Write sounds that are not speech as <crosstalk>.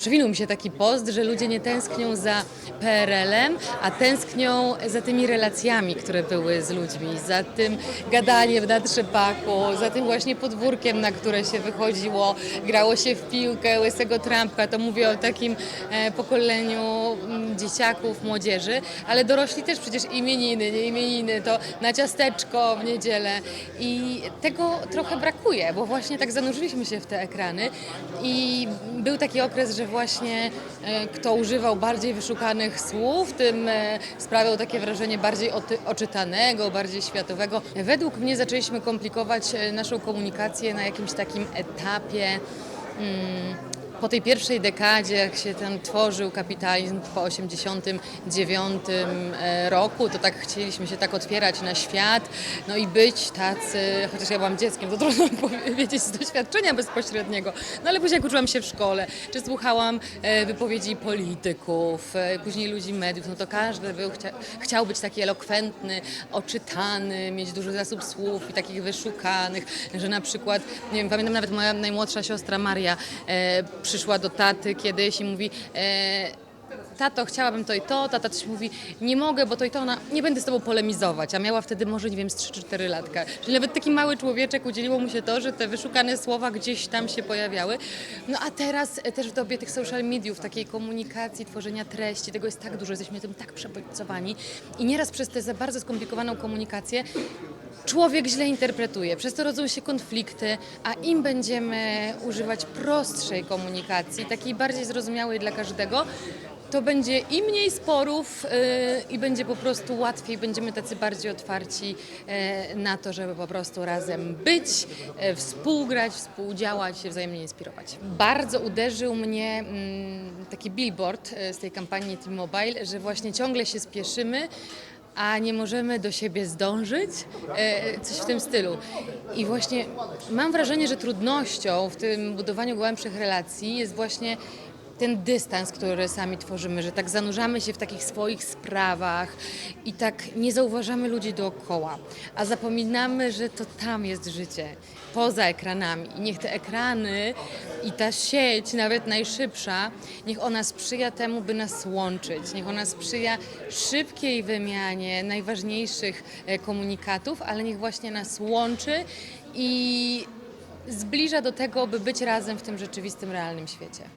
Przewinął mi się taki post, że ludzie nie tęsknią za PRL-em, a tęsknią za tymi relacjami, które były z ludźmi, za tym gadaniem na trzepaku, za tym właśnie podwórkiem, na które się wychodziło, grało się w piłkę łysego trampka. To mówię o takim e, pokoleniu mm, dzieciaków, młodzieży, ale dorośli też przecież imieniny, nie imieniny, to na ciasteczko w niedzielę. I tego trochę brakuje, bo właśnie tak zanurzyliśmy się w te ekrany. I był taki okres, że właśnie e, kto używał bardziej wyszukanych słów, tym e, sprawiał takie wrażenie bardziej oczytanego, bardziej światowego. Według mnie zaczęliśmy komplikować e, naszą komunikację na jakimś takim etapie. Mm, po tej pierwszej dekadzie, jak się tam tworzył kapitalizm po 89 e, roku, to tak chcieliśmy się tak otwierać na świat, no i być tacy, chociaż ja byłam dzieckiem, to trudno <laughs> powiedzieć z doświadczenia bezpośredniego, no ale później jak uczyłam się w szkole, czy słuchałam e, wypowiedzi polityków, e, później ludzi mediów, no to każdy był, chcia, chciał być taki elokwentny, oczytany, mieć duży zasób słów i takich wyszukanych, że na przykład, nie wiem, pamiętam nawet moja najmłodsza siostra Maria e, przyszła do taty kiedyś i mówi... E, Tato, chciałabym to i to, tata coś mówi, nie mogę, bo to i to, ona, nie będę z tobą polemizować, a miała wtedy może, nie wiem, z 3 czy 4 latka. Czyli nawet taki mały człowieczek udzieliło mu się to, że te wyszukane słowa gdzieś tam się pojawiały. No a teraz e, też w dobie tych social mediów, takiej komunikacji, tworzenia treści, tego jest tak dużo, jesteśmy tym tak przebodźcowani i nieraz przez tę za bardzo skomplikowaną komunikację człowiek źle interpretuje, przez to rodzą się konflikty, a im będziemy używać prostszej komunikacji, takiej bardziej zrozumiałej dla każdego, to będzie i mniej sporów yy, i będzie po prostu łatwiej, będziemy tacy bardziej otwarci yy, na to, żeby po prostu razem być, yy, współgrać, współdziałać, się wzajemnie inspirować. Bardzo uderzył mnie mm, taki billboard yy, z tej kampanii T-Mobile, że właśnie ciągle się spieszymy, a nie możemy do siebie zdążyć, e, coś w tym stylu. I właśnie mam wrażenie, że trudnością w tym budowaniu głębszych relacji jest właśnie ten dystans, który sami tworzymy, że tak zanurzamy się w takich swoich sprawach i tak nie zauważamy ludzi dookoła, a zapominamy, że to tam jest życie, poza ekranami. I niech te ekrany i ta sieć, nawet najszybsza, niech ona sprzyja temu, by nas łączyć, niech ona sprzyja szybkiej wymianie najważniejszych e, komunikatów, ale niech właśnie nas łączy i zbliża do tego, by być razem w tym rzeczywistym, realnym świecie.